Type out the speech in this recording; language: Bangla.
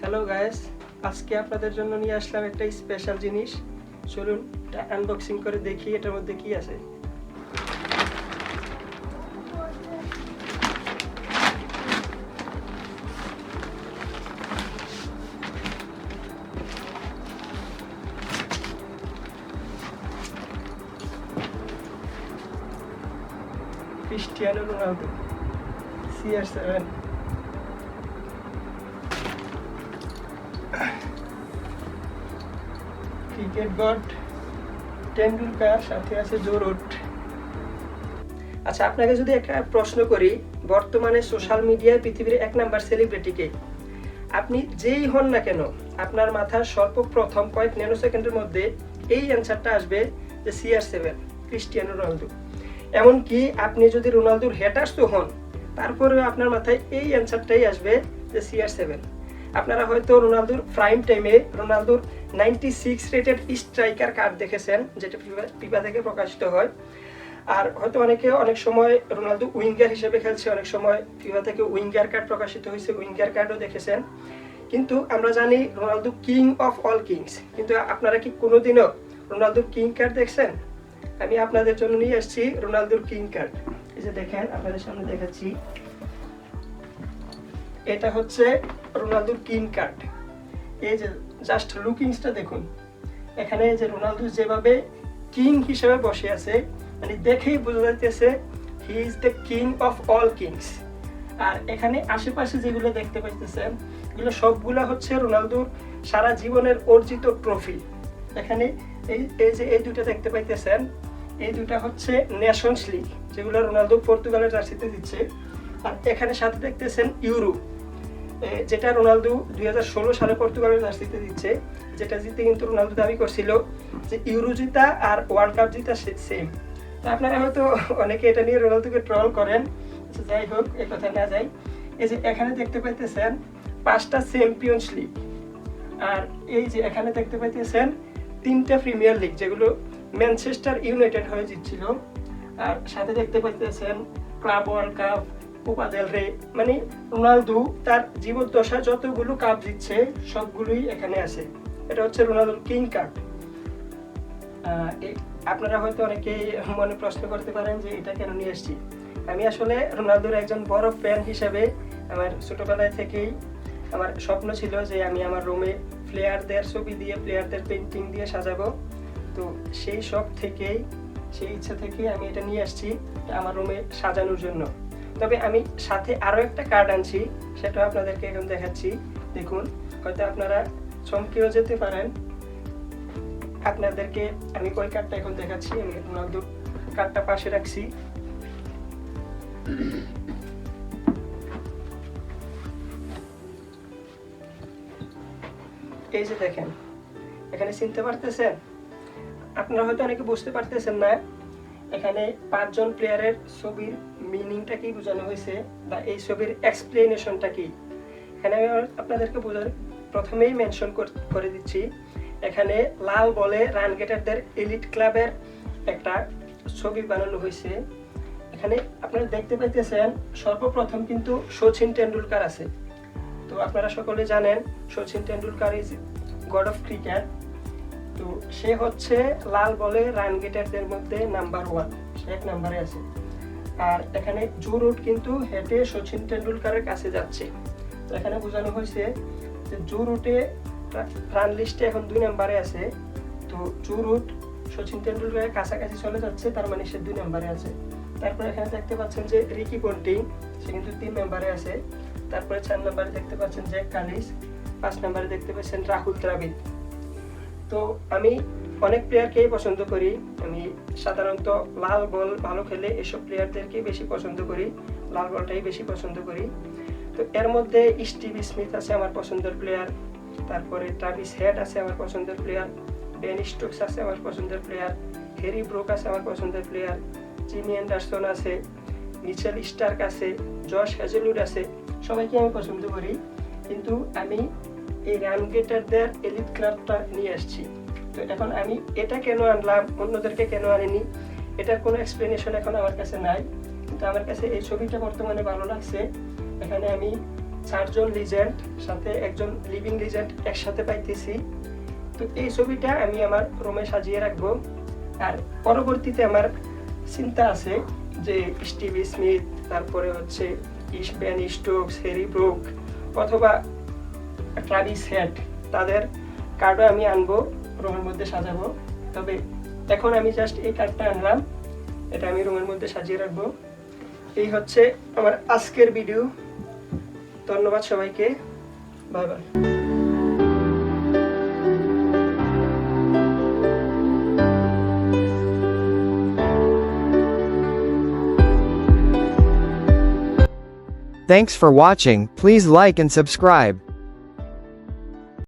হ্যালো গাইস আজকে আপনাদের জন্য নিয়ে আসলাম একটা স্পেশাল জিনিস। চলুন এটা আনবক্সিং করে দেখি এটার মধ্যে কি আছে। Cristiano Ronaldo CR seven cricket god, Tendulkar, সাথে আছে জোরুট। আচ্ছা আপনাকে যদি একটা প্রশ্ন করি, বর্তমানে সোশ্যাল মিডিয়ায় পৃথিবীর এক নাম্বার সেলিব্রিটিকে আপনি যেই হন না কেন, আপনার মাথার সর্বপ্রথম কয়েক ন্যানো সেকেন্ডের মধ্যে এই অ্যান্সারটা আসবে যে সিআর সেভেন ক্রিস্টিয়ানো রোনালদো। এমনকি আপনি যদি রোনালদোর তো হন, তারপরেও আপনার মাথায় এই অ্যান্সারটাই আসবে যে সিআর সেভেন আপনারা হয়তো রোনালদোর প্রাইম টাইমে রোনালদোর ninety six rated striker card দেখেছেন, যেটা ফিফা থেকে প্রকাশিত হয়। আর হয়তো অনেকে অনেক সময় রোনালদো উইঙ্গার হিসেবে খেলছে, অনেক সময় ফিফা থেকে উইঙ্গার কার্ড প্রকাশিত হয়েছে, উইঙ্গার কার্ডও দেখেছেন। কিন্তু আমরা জানি Ronaldo king of all kings কিন্তু আপনারা কি কোনোদিনও রোনালদোর কিং কার্ড দেখছেন? আমি আপনাদের জন্য নিয়ে এসেছি রোনালদোর কিং কার্ড এই যে দেখেন, আপনাদের সামনে দেখাচ্ছি। এটা হচ্ছে রোনালদোর কিং কার্ড এই যে জাস্ট লুকিংসটা দেখুন। এখানে যে রোনালদো যেভাবে কিং হিসেবে বসে আছে মানে দেখেই বোঝা যাইতেছে he is the king of all kings আর এখানে আশেপাশে যেগুলো দেখতে পাইতেছেন এগুলো সবগুলো হচ্ছে রোনালদোর সারা জীবনের অর্জিত ট্রফি এখানে এই এই যে এই দুটো দেখতে পাইতেছেন এই দুটা হচ্ছে নেশনস লিগ যেগুলো রোনালদো পর্তুগালের জার্সিতে দিচ্ছে। আর এখানে সাথে দেখতেছেন ইউরো। এ, যেটা রোনালদো দুই হাজার ষোলো সালে পর্তুগালের জার্সিতে দিচ্ছে যেটা জিতে কিন্তু রোনালদো দাবি করছিল যে ইউরো জিতা আর ওয়ার্ল্ড কাপ জিতা সেম তো আপনারা হয়তো অনেকে এটা নিয়ে রোনালদোকে ট্রল করেন আচ্ছা, যাই হোক এ কথা না যাই। এই যে এখানে দেখতে পাইতেছেন পাঁচটা চ্যাম্পিয়ন্স লিগ আর এই যে এখানে দেখতে পাইতেছেন তিনটা প্রিমিয়ার লিগ যেগুলো ম্যানচেস্টার ইউনাইটেড হয়ে জিতছিল। আর সাথে দেখতে পাইতেছেন club World Cup Copa del Rey. মানে রোনালদো তার জীবদ্দশা যতগুলো কাপ জিতছে সবগুলোই এখানে আছে। এটা হচ্ছে রোনালদোর কিং কার্ড। আপনারা হয়তো অনেকেই মনে প্রশ্ন করতে পারেন যে এটা কেন নিয়ে এসেছি। আমি আসলে রোনালদোর একজন বড় ফ্যান হিসেবে আমার ছোটবেলায় থেকেই আমার স্বপ্ন ছিল যে আমি আমার রুমে প্লেয়ারদের ছবি দিয়ে প্লেয়ারদের পেন্টিং দিয়ে সাজাবো। তো সেই শখ থেকেই, সেই ইচ্ছা থেকে আমি এটা নিয়ে আসছি আমার রুমে সাজানোর জন্য। তবে আমি সাথে আরও একটা কার্ড আনছি, সেটাও আপনাদেরকে এখন দেখাচ্ছি। দেখুন, হয়তো আপনারা চমকেও যেতে পারেন। আপনাদেরকে আমি ওই কার্ডটা এখন দেখাচ্ছি, আমি রোনালদোর কার্ডটা পাশে রাখছি। এই যে দেখেন, এখানে চিনতে পারতেছেন? আপনারা হয়তো অনেকে বুঝতে পারতেছেন না, এখানে পাঁচজন প্লেয়ারের ছবির মিনিংটা কি বোঝানো হয়েছে বা এই ছবির এক্সপ্লেনেশনটা কি? এখানে আমি আপনাদেরকে বোঝার প্রথমেই মেনশন করে দিচ্ছি। এখানে লাল বলে রান গেটারদের এলিট ক্লাবের একটা ছবি বানানো হয়েছে। এখানে আপনারা দেখতে পাইতেছেন, সর্বপ্রথম কিন্তু সচিন টেন্ডুলকার আছে। তো আপনারা সকলে জানেন Sachin Tendulkar is god of cricket তো সে হচ্ছে লাল বলে রান গেটারদের মধ্যে নাম্বার ওয়ান সে এক নাম্বারে আছে। আর এখানে জো রুট কিন্তু হেঁটে সচিন টেন্ডুলকারের কাছে যাচ্ছে। তো এখানে বোঝানো হয়েছে যে জো রুটে রান লিস্টে এখন দুই নাম্বারে আছে। তো জো রুট সচিন টেন্ডুলকারের কাছাকাছি চলে যাচ্ছে, তার মানে সে দুই নাম্বারে আছে। তারপরে এখানে দেখতে পাচ্ছেন যে রিকি পন্টিং, সে কিন্তু তিন নাম্বারে আছে। তারপরে চার নাম্বারে দেখতে পাচ্ছেন জ্যাক কালিস পাঁচ নাম্বারে দেখতে পাচ্ছেন রাহুল দ্রাবিড। তো আমি অনেক প্লেয়ারকেই পছন্দ করি সাধারণত লাল বল ভালো খেলে এসব প্লেয়ারদেরকেই বেশি পছন্দ করি, লাল বলটাই বেশি পছন্দ করি। তো এর মধ্যে স্টিভ স্মিথ আছে আমার পছন্দের প্লেয়ার তারপরে ট্রাভিস হেড আছে আমার পছন্দের প্লেয়ার বেন স্টোকস আছে আমার পছন্দের প্লেয়ার হ্যারি ব্রোক আছে আমার পছন্দের প্লেয়ার জিমি অ্যান্ডারসন আছে, মিচেল স্টার্ক আছে, জশ হ্যাজেলুড আছে, সবাইকে আমি পছন্দ করি। কিন্তু আমি এই রান গেটারদের এলিট ক্লাবটা নিয়ে আসছি। তো এখন আমি এটা কেন আনলাম, অন্যদেরকে কেন আনিনি, এটার কোনো এক্সপ্লেনেশন এখন আমার কাছে নাই। কিন্তু আমার কাছে এই ছবিটা বর্তমানে ভালো লাগছে। এখানে আমি চারজন লিজেন্ড সাথে একজন লিভিং লিজেন্ড একসাথে পাইতেছি। তো এই ছবিটা আমি আমার রুমে সাজিয়ে রাখব। আর পরবর্তীতে আমার চিন্তা আছে যে স্টিভি স্মিথ তারপরে হচ্ছে is Ben Stokes Harry Brook অথবা ট্রাভিস হেড তাদের কার্ডও আমি আনব। রুমের মধ্যে সাজাবো। তবে এখন আমি জাস্ট এই কার্ডটা আনলাম। এটা আমি রুমের মধ্যে সাজিয়ে রাখব। এই হচ্ছে আমার আজকের ভিডিও ধন্যবাদ সবাইকে। Bye bye Thanks for watching, please like and subscribe.